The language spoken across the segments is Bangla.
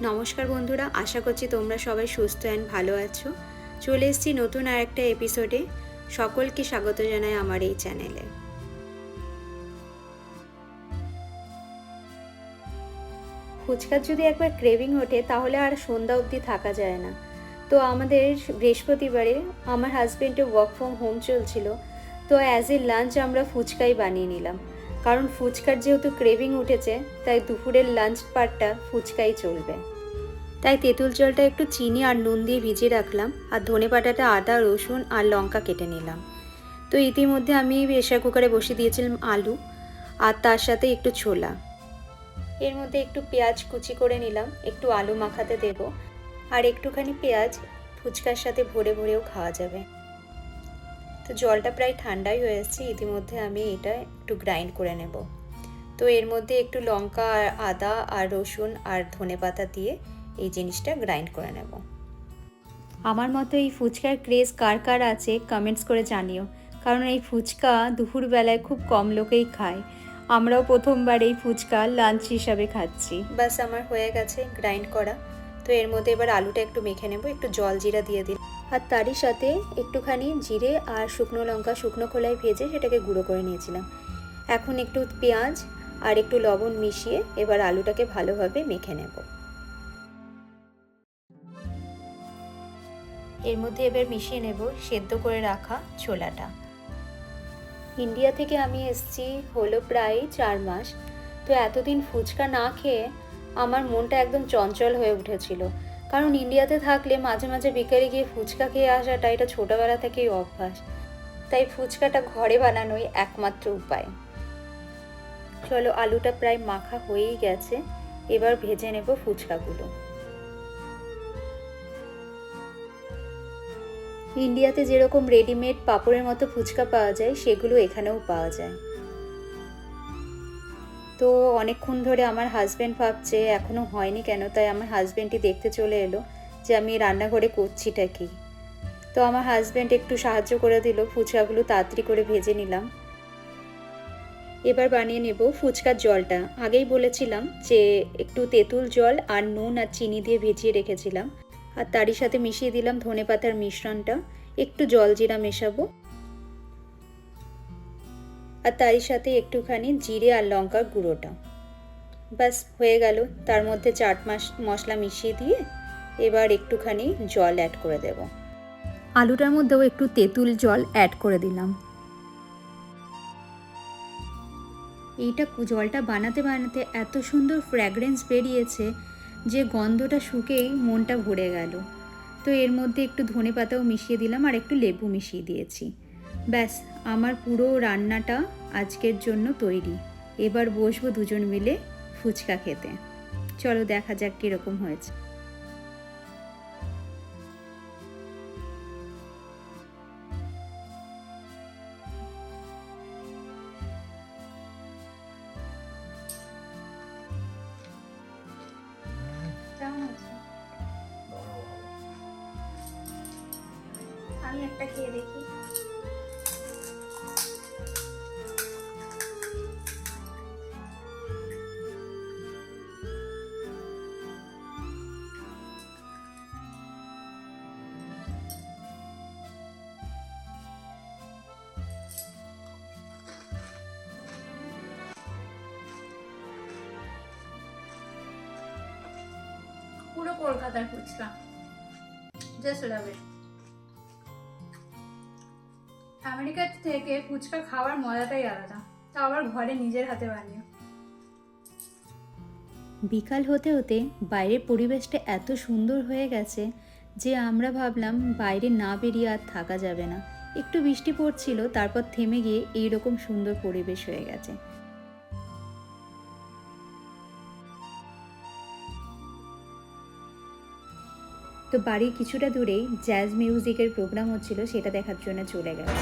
নমস্কার বন্ধুরা, আশা করছি তোমরা সবাই সুস্থ অ্যান্ড ভালো আছো। চলে এসেছি নতুন আর একটা এপিসোডে সকলকে স্বাগত জানাই আমার এই চ্যানেলে ফুচকার যদি একবার ক্রেভিং ওঠে, তাহলে আর সন্ধ্যা অবধি থাকা যায় না। তো আমাদের বৃহস্পতিবারে আমার হাজব্যান্ডের ওয়ার্ক ফ্রম হোম চলছিল। তো অ্যাজ এ লাঞ্চ আমরা ফুচকাই বানিয়ে নিলাম। কারণ ফুচকার যেহেতু ক্রেভিং উঠেছে, তাই দুপুরের লাঞ্চ পার্টটা ফুচকাই চলবে। তাই তেঁতুল জলটা একটু চিনি আর নুন দিয়ে ভিজিয়ে রাখলাম, আর ধনে পাতাটা আদা, রসুন আর লঙ্কা কেটে নিলাম। তো ইতিমধ্যে আমি প্রেশার কুকারে বসিয়ে দিয়েছিলাম আলু, আর তার সাথে একটু ছোলা। এর মধ্যে একটু পেঁয়াজ কুচি করে নিলাম, একটু আলু মাখাতে দেব, আর একটুখানি পেঁয়াজ ফুচকার সাথে ভরে ভরেও খাওয়া যাবে। তো জলটা প্রায় ঠান্ডাই হয়ে এসেছে ইতিমধ্যে আমি এটা একটু গ্রাইন্ড করে নেব। তো এর মধ্যে একটু লঙ্কা আর আদা আর রসুন আর ধনে পাতা দিয়ে এই জিনিসটা গ্রাইন্ড করে নেব। আমার মতো এই ফুচকার ক্রেজ কার কার আছে কমেন্টস করে জানিও কারণ এই ফুচকা দুপুরবেলায় খুব কম লোকেই খায়। আমরাও প্রথমবার এই ফুচকা লাঞ্চ হিসাবে খাচ্ছি। বাস আমার হয়ে গেছে গ্রাইন্ড করা। তো এর মধ্যে এবার আলুটা একটু মেখে নেব, একটু জল জিরা দিয়ে দিই আর তারই সাথে একটুখানি জিরে আর শুকনো লঙ্কা, শুকনো খোলায় ভেজে সেটাকে গুঁড়ো করে নিয়েছিলাম। এখন একটু পেঁয়াজ আর একটু লবণ মিশিয়ে এবার আলুটাকে ভালোভাবে মেখে নেব। এর মধ্যে এবার মিশিয়ে নেব সেদ্ধ করে রাখা ছোলাটা। ইন্ডিয়া থেকে আমি এসেছি হলো প্রায় চার মাস। তো এতদিন ফুচকা না খেয়ে আমার মনটা একদম চঞ্চল হয়ে উঠেছিল। কারণ ইন্ডিয়াতে থাকলে মাঝে মাঝে বিকেলে গিয়ে ফুচকা খেয়ে আসাটা এটা ছোটোবেলা থেকেই অভ্যাস। তাই ফুচকাটা ঘরে বানানোই একমাত্র উপায়। চলো, আলুটা প্রায় মাখা হয়েই গেছে। এবার ভেজে নেব ফুচকাগুলো। ইন্ডিয়াতে যেরকম রেডিমেড পাপড়ের মতো ফুচকা পাওয়া যায়, সেগুলো এখানেও পাওয়া যায়। তো অনেকক্ষণ ধরে আমার হাজব্যান্ড ভাবছে এখনও হয়নি কেন? তাই আমার হাজব্যান্ডই দেখতে চলে এলো যে আমি রান্নাঘরে করছিটা কি। তো আমার হাজব্যান্ড একটু সাহায্য করে দিল, ফুচকাগুলো তাড়াতাড়ি করে ভেজে নিলাম। এবার বানিয়ে নেব ফুচকার জলটা। আগেই বলেছিলাম যে একটু তেঁতুল জল আর নুন আর চিনি দিয়ে ভিজিয়ে রেখেছিলাম। আর তারই সাথে মিশিয়ে দিলাম ধনে পাতার মিশ্রণটা। একটু জল জিরা মেশাবো। আর তারই সাথে একটুখানি জিরে আর লঙ্কার গুঁড়োটা। ব্যাস হয়ে গেল। তার মধ্যে চাট মাস মশলা মিশিয়ে দিয়ে এবার একটুখানি জল অ্যাড করে দেব। আলুটার মধ্যেও একটু তেঁতুল জল অ্যাড করে দিলাম। এইটা জলটা বানাতে বানাতে এত সুন্দর ফ্র্যাগরেন্স বেরিয়েছে যে গন্ধটা শুকেই মনটা ভরে গেল। তো এর মধ্যে একটু ধনে পাতাও মিশিয়ে দিলাম আর একটু লেবু মিশিয়ে দিয়েছি। ব্যাস আমার পুরো রান্নাটা আজকের জন্য তৈরি। এবার বসবো দুজন মিলে ফুচকা খেতে। চলো দেখা যাক কীরকম হয়েছে। আমি একটা খেয়ে দেখি। পুরো কলকাতার ফুচকা জাস্ট লাভ ইট আমেরিকার থেকে ফুচকা খাওয়ার মজাটাই আলাদা। তা আবার ঘরে নিজের হাতে বানিয়ে। বিকাল হতে হতে বাইরের পরিবেশটা এত সুন্দর হয়ে গেছে যে আমরা ভাবলাম বাইরে না বেরিয়ে আর থাকা যাবে না। একটু বৃষ্টি পড়ছিল, তারপর থেমে গিয়ে এইরকম সুন্দর পরিবেশ হয়ে গেছে। তো বাড়ির কিছুটা দূরেই জ্যাজ মিউজিকের প্রোগ্রাম হচ্ছিল সেটা দেখার জন্য চলে গেছে।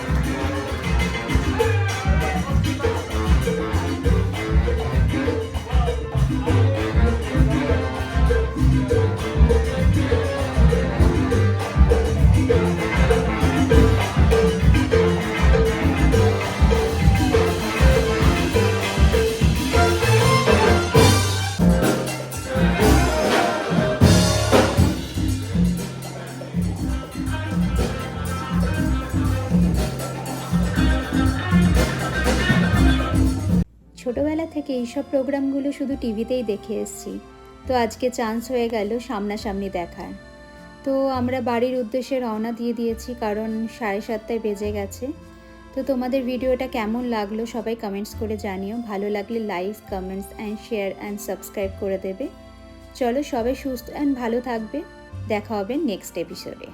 ছোটোবেলা থেকে এইসব প্রোগ্রামগুলো শুধু টিভিতেই দেখে এসেছি। তো আজকে চান্স হয়ে গেল সামনাসামনি দেখার। তো আমরা বাড়ির উদ্দেশ্যে রওনা দিয়ে দিয়েছি কারণ সাড়ে সাতটায় বেজে গেছে। তো তোমাদের ভিডিওটা কেমন লাগল সবাই কমেন্টস করে জানিও। ভালো লাগলে like comments and share and subscribe করে দেবে। চলো সবাই সুস্থ অ্যান্ড ভালো থাকবে। দেখা হবে নেক্সট এপিসোডে